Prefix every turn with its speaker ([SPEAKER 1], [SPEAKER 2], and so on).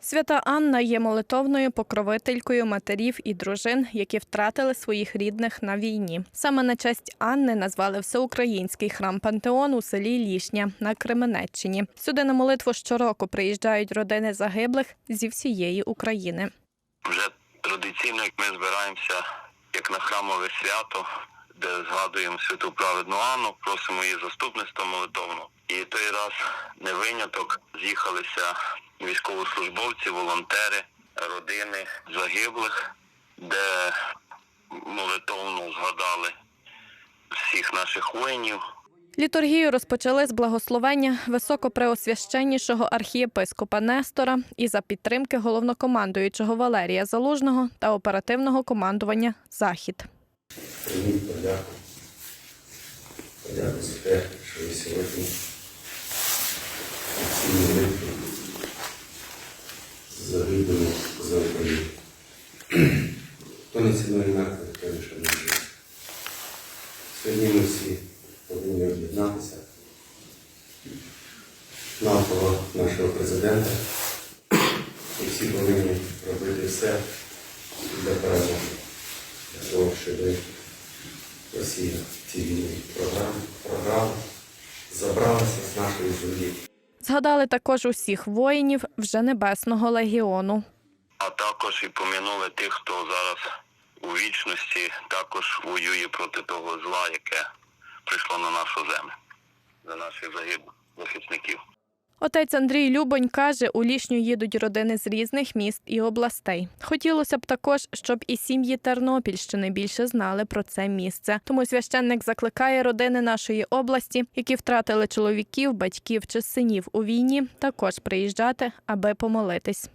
[SPEAKER 1] Свята Анна є молитовною покровителькою матерів і дружин, які втратили своїх рідних на війні. Саме на честь Анни назвали всеукраїнський храм Пантеон у селі Лішня на Кременеччині. Сюди на молитву щороку приїжджають родини загиблих зі всієї України.
[SPEAKER 2] Вже традиційно, як ми збираємося як на храмове свято, де згадуємо святу праведну Анну, просимо її заступництва молитовно. І той раз не виняток. З'їхалися військовослужбовці, волонтери, родини загиблих, де молитовно згадали всіх наших воїнів,
[SPEAKER 1] Літургію розпочали з благословення високопреосвященнішого архієпископа Нестора і за підтримки головнокомандуючого Валерія Залужного та оперативного командування Захід.
[SPEAKER 3] Подяку. Подяку за те, що ви сьогодні Хто не цінує мертвих, той лише не живе. Сьогодні ми всі повинні об'єднатися навколо нашого президента. І всі повинні робити все для перемоги для того, щоб Росія ці війни програми забралася з нашої землі.
[SPEAKER 1] Згадали також усіх воїнів вже Небесного легіону.
[SPEAKER 2] Також і помінули тих, хто зараз у вічності також воює проти того зла, яке прийшло на нашу землю, за наших загиблих захисників.
[SPEAKER 1] Отець Андрій Любонь каже, у лішню їдуть родини з різних міст і областей. Хотілося б також, щоб і сім'ї Тернопільщини більше знали про це місце. Тому священник закликає родини нашої області, які втратили чоловіків, батьків чи синів у війні, також приїжджати, аби помолитись.